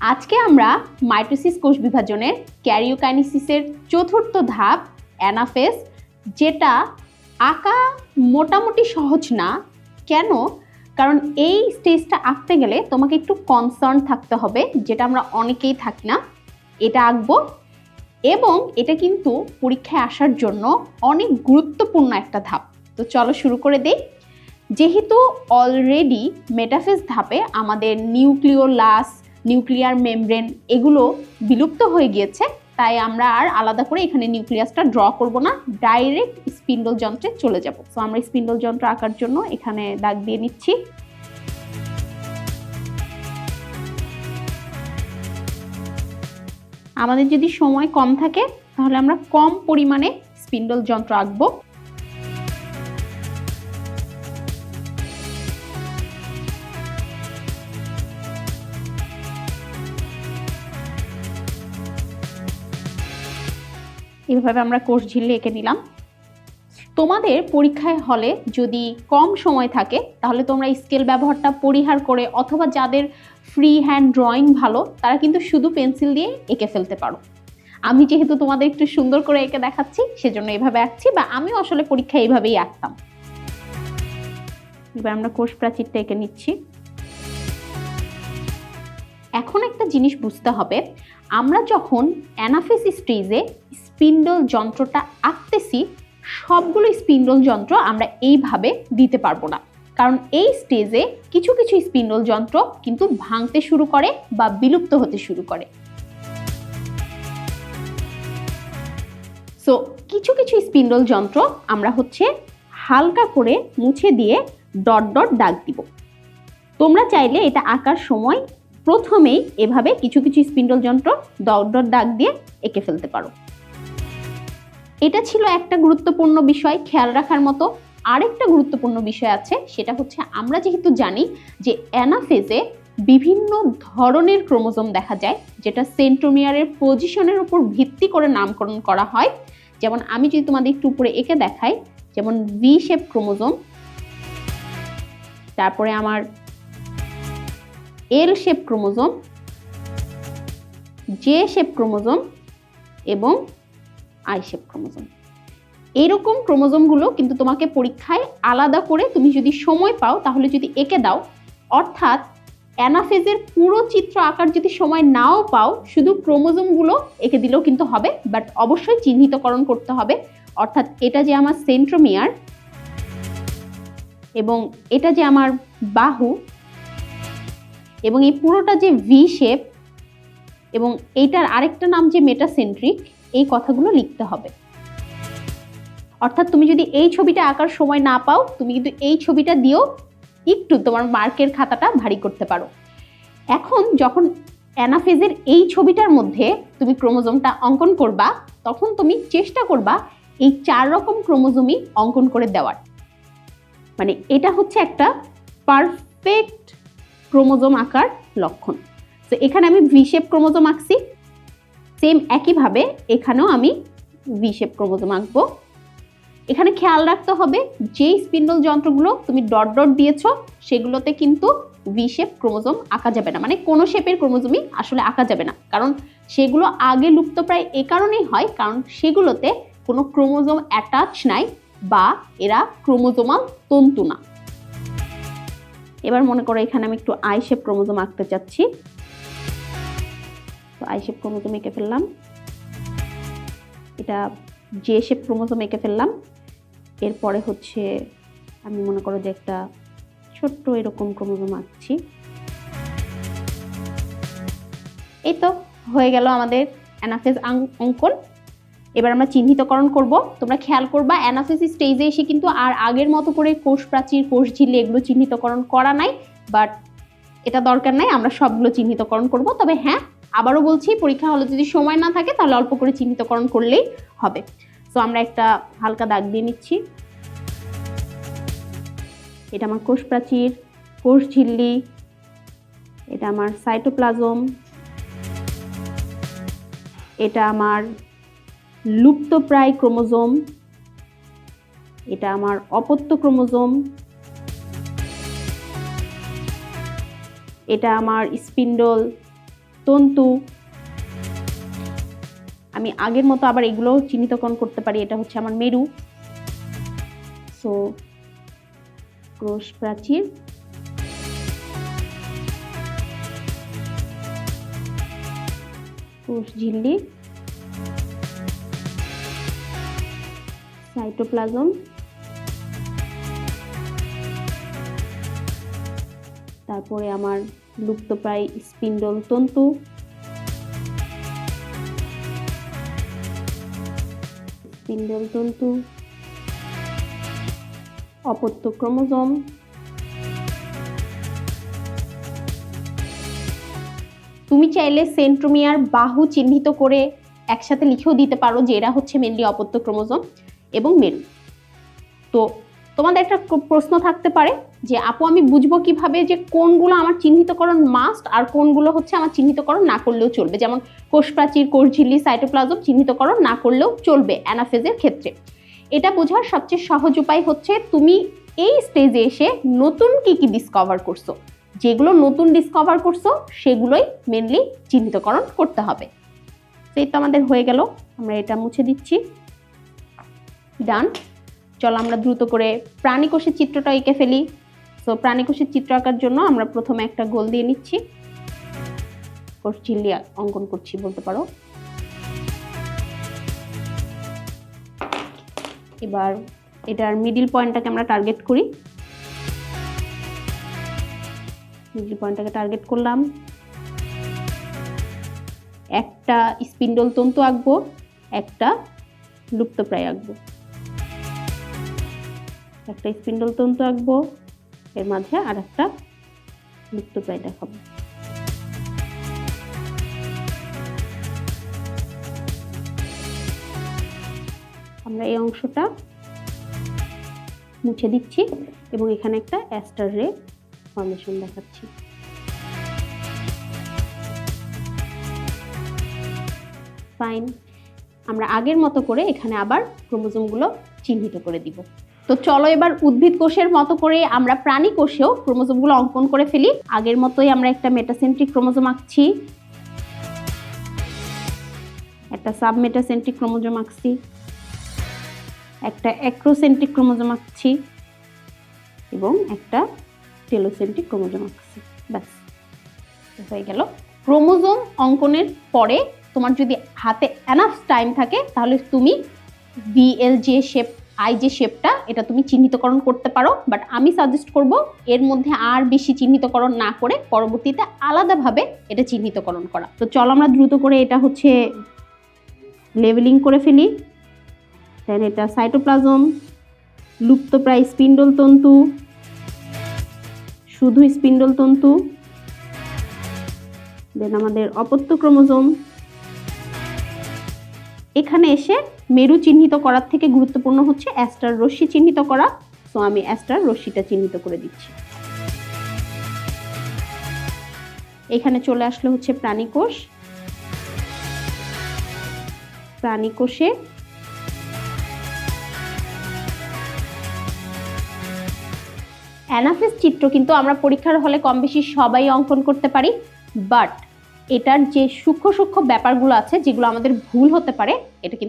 আজকে আমরা মাইটোসিস কোষ বিভাজনের ক্যারিওকাইনিসিসের চতুর্থ ধাপ, অ্যানাফেস, যেটা আঁকা মোটামুটি সহজ না। কেন? কারণ এই স্টেজটা আঁকতে গেলে তোমাকে একটু কনসার্ন থাকতে হবে, যেটা আমরা অনেকেই থাকি না। এটা আঁকবো এবং এটা কিন্তু পরীক্ষায় আসার জন্য অনেক গুরুত্বপূর্ণ একটা ধাপ। তো চলো শুরু করে দেই। যেহেতু অলরেডি মেটাফেস ধাপে আমাদের নিউক্লিওলাস নিউক্লিয়ার মেমব্রেন এগুলো বিলুপ্ত হয়ে গিয়েছে, তাই আমরা আর আলাদা করে এখানে নিউক্লিয়াসটা ড্র করব না, ডাইরেক্ট স্পিন্ডল যন্ত্রে চলে যাব। তো আমরা স্পিন্ডল যন্ত্র আঁকার জন্য এখানে দাগ দিয়ে নিচ্ছি। আমাদের যদি সময় কম থাকে, তাহলে আমরা কম পরিমাণে স্পিন্ডল যন্ত্র আঁকবো। এইভাবে আমরা কোর্স ঝিল্লি এঁকে নিলাম। তোমাদের পরীক্ষায় হলে যদি কম সময় থাকে, তাহলে তোমরা স্কেল ব্যবহারটা পরিহার করে অথবা যাদের ফ্রি হ্যান্ড ড্রয়িং ভালো, তারা কিন্তু শুধু পেন্সিল দিয়ে এঁকে ফেলতে পারো। আমি যেহেতু তোমাদের একটু সুন্দর করে এঁকে দেখাচ্ছি, সেজন্য এভাবে আঁকছি বা আমিও আসলে পরীক্ষায় এইভাবেই আঁকতাম। এবার আমরা কোষ প্রাচীরটা এঁকে নিচ্ছি। এখন একটা জিনিস বুঝতে হবে, আমরা যখন অ্যানাফেস স্টেজে স্পিন্ডল যন্ত্রটা আঁকতেছি, সবগুলো স্পিন্ডল যন্ত্র আমরা এইভাবে দিতে পারব না। কারণ এই স্টেজে কিছু কিছু স্পিন্ডল যন্ত্র কিন্তু ভাঙতে শুরু করে বা বিলুপ্ত হতে শুরু করে। সো কিছু কিছু স্পিন্ডল যন্ত্র আমরা হচ্ছে হালকা করে মুছে দিয়ে ডট ডট দাগ দিব। তোমরা চাইলে এটা আঁকার সময় প্রথমেই এভাবে কিছু কিছু স্পিন্ডল যন্ত্র ডট ডট দাগ দিয়ে এঁকে ফেলতে পারো। এটা ছিল একটা গুরুত্বপূর্ণ বিষয় খেয়াল রাখার মতো। আরেকটা গুরুত্বপূর্ণ বিষয় আছে, সেটা হচ্ছে আমরা যেহেতু জানি যে অ্যানাফেজে বিভিন্ন ধরনের ক্রোমোজোম দেখা যায়, যেটা সেন্ট্রোমিয়ারের পজিশনের উপর ভিত্তি করে নামকরণ করা হয়। যেমন আমি যদি তোমাদের একটু উপরে এঁকে দেখাই, যেমন ভি শেপ ক্রোমোজোম, তারপরে আমার L shape chromosome J shape chromosome এবং আই শেপ ক্রোমোজোম। এইরকম ক্রোমোজোমগুলো কিন্তু তোমাকে পরীক্ষায় আলাদা করে তুমি যদি সময় পাও তাহলে যদি এঁকে দাও, অর্থাৎ অ্যানাফেজের পুরো চিত্র আঁকার যদি সময় নাও পাও, শুধু ক্রোমোজোমগুলো এঁকে দিলেও কিন্তু হবে বাট অবশ্যই চিহ্নিতকরণ করতে হবে। অর্থাৎ এটা যে আমার সেন্ট্রোমিয়ার এবং এটা যে আমার বাহু এবং এই পুরোটা যে ভি শেপ এবং এইটার আরেকটা নাম যে মেটাসেন্ট্রিক এই কথাগুলো লিখতে হবে। অর্থাৎ তুমি যদি এই ছবিটা আঁকার সময় না পাও, তুমি কিন্তু এই ছবিটা দিয়েও একটু তোমার মার্কের খাতাটা ভারী করতে পারো। এখন যখন অ্যানাফেজের এই ছবিটার মধ্যে তুমি ক্রোমোজোমটা অঙ্কন করবা, তখন তুমি চেষ্টা করবা এই চার রকম ক্রোমোজোমই অঙ্কন করে দেওয়ার। মানে এটা হচ্ছে একটা পারফেক্ট ক্রোমোজোম আঁকার লক্ষণ। তো এখানে আমি ভি শেপ ক্রোমোজোম আঁকছি। সেম একইভাবে এখানেও আমি ভি শেপ ক্রোমোজোম আঁকবো। এখানে খেয়াল রাখতে হবে, যেই স্পিন্ডল যন্ত্রগুলো তুমি ডট ডট দিয়েছ, সেগুলোতে কিন্তু ভি শেপ ক্রোমোজোম আঁকা যাবে না। মানে কোনো শেপের ক্রোমোজোমই আসলে আঁকা যাবে না। কারণ সেগুলো আগে লুপ্ত প্রায় এ কারণেই হয়, কারণ সেগুলোতে কোনো ক্রোমোজোম অ্যাটাচ নাই বা এরা ক্রোমোজোমাল তন্তু না। এবার মনে করো এখানে আমি একটু আই শেপ ক্রোমোজোম আঁকতে চাচ্ছি। আই শেপ ক্রোমোজোম এঁকে ফেললাম। এটা জে শেপ ক্রোমোজোম এঁকে ফেললাম। এরপরে হচ্ছে আমি মনে করো যে একটা ছোট্ট এরকম ক্রোমোজোম আঁকছি। এই তো হয়ে গেল আমাদের অ্যানাফেজ অঙ্কন। এবার আমরা চিহ্নিতকরণ করব। তোমরা খেয়াল করবা, অ্যানাফেজ স্টেজে এসে কিন্তু আর আগের মতো করে কোষ প্রাচীর, কোষ ঝিল্লি এগুলো চিহ্নিতকরণ করা নাই, বাট এটা দরকার নাই, আমরা সবগুলো চিহ্নিতকরণ করব। তবে হ্যাঁ আবারও বলছি পরীক্ষা হলে যদি সময় না থাকে, তাহলে অল্প করে চিহ্নিতকরণ করলেই হবে। তো আমরা একটা হালকা দাগ দিয়ে নিচ্ছি। এটা আমার কোষ প্রাচীর কোষ ঝিল্লি, এটা আমার সাইটোপ্লাজম, এটা আমার লুপ্তপ্রায় ক্রোমোজোম, এটা আমার অপত্য ক্রোমোজোম, এটা আমার স্পিন্ডল তন্তু। আমি আগের মতো আবার এগুলো চিহ্নিতকরণ করতে পারি, এটা হচ্ছে আমার মেরু। সো ক্রোশ প্রাচীর কোষ ঝিল্লি সাইটোপ্লাজম। তারপরে আমার লুপ্তপ্রায় স্পিন্ডল তন্তু। স্পিন্ডল তন্তু। অপত্য ক্রোমোজোম। তুমি চাইলে সেন্ট্রোমিয়ার বাহু চিহ্নিত করে একসাথে লিখেও দিতে পারো যে এরা হচ্ছে মেনলি অপত্য ক্রোমোজোম এবং মেরু। তো তোমাদের একটা প্রশ্ন থাকতে পারে যে, আপু, আমি বুঝব কীভাবে যে কোনগুলো আমার চিহ্নিতকরণ মাস্ট আর কোনগুলো হচ্ছে আমার চিহ্নিতকরণ না করলেও চলবে? যেমন কোষ প্রাচীর কোষ ঝিল্লি সাইটোপ্লাজম চিহ্নিতকরণ না করলেও চলবে অ্যানাফেজের ক্ষেত্রে। এটা বোঝার সবচেয়ে সহজ উপায় হচ্ছে, তুমি এই স্টেজে এসে নতুন কি কি ডিসকভার করছ? যেগুলো নতুন ডিসকভার করছ, সেগুলোই মেনলি চিহ্নিতকরণ করতে হবে। তো এই তো আমাদের হয়ে গেল। আমরা এটা মুছে দিচ্ছি। ডান চলো আমরা দ্রুত করে প্রাণীকোষের চিত্রটা এঁকে ফেলি। তো প্রাণীকোষের চিত্র আঁকার জন্য আমরা প্রথমে একটা গোল দিয়ে নিচ্ছি। কোষ অঙ্কন করছি, বলতে পারো। এবার এটার মিডিল পয়েন্টটাকে আমরা টার্গেট করি। মিডিল পয়েন্টটাকে টার্গেট করলাম। একটা স্পিন্ডল তন্তু আঁকবো, একটা লুপ্তপ্রায় আঁকবো। একটা স্পিন্ডল তন্তু আঁকবো। এর মাঝে আর একটা লুপ্তপ্রায় দেখাবো। আমরা এই অংশটা মুছে দিচ্ছি এবং এখানে একটা অ্যাস্টার রে ফর্মেশন দেখাচ্ছি। ফাইন আমরা আগের মতো করে এখানে আবার ক্রোমোজোমগুলো চিহ্নিত করে দিব। তো চলো এবার উদ্ভিদ কোষের মতো করে আমরা প্রাণী কোষেও ক্রোমোজোমগুলো অঙ্কন করে ফেলি। আগের মতোই আমরা একটা মেটাসেন্ট্রিক ক্রোমোজোম আঁকছি। একটা সাবমেটাসেন্ট্রিক ক্রোমোজোম আঁকছি। একটা অ্যাক্রোসেন্ট্রিক ক্রোমোজোম আঁকছি এবং একটা টেলোসেন্ট্রিক ক্রোমোজোম আঁকছি। ব্যাস হয়ে গেল। ক্রোমোজোম অঙ্কনের পরে তোমার যদি হাতে এনাফ টাইম থাকে, তাহলে তুমি বিএল যে শেপ আই যে শেপটা, এটা তুমি চিহ্নিতকরণ করতে পারো বাট আমি সাজেস্ট করব এর মধ্যে আর বেশি চিহ্নিতকরণ না করে পরবর্তীতে আলাদাভাবে এটা চিহ্নিতকরণ করা। তো চলো আমরা দ্রুত করে এটা হচ্ছে লেভেলিং করে ফেলি। দেন এটা সাইটোপ্লাজম লুপ্তপ্রায় স্পিন্ডল তন্তু, শুধু স্পিন্ডল তন্তু। দেন আমাদের অপত্য ক্রোমোজোম। এখানে এসে মেরু চিহ্নিত করার থেকে গুরুত্বপূর্ণ হচ্ছে অ্যাস্টার রশ্মি চিহ্নিত করা। তো আমি অ্যাস্টার রশ্মিটা চিহ্নিত করে দিচ্ছি। এখানে চলে আসলে হচ্ছে প্রাণীকোষ। প্রাণীকোষে অ্যানাফিস চিত্র কিন্তু আমরা পরীক্ষার হলে কম বেশি সবাই অঙ্কন করতে পারি, বাট এটার যে সূক্ষ্ম সূক্ষ্ম ব্যাপারগুলো আছে যেগুলো আমাদের ভুল হতে পারে এটা কিন্তু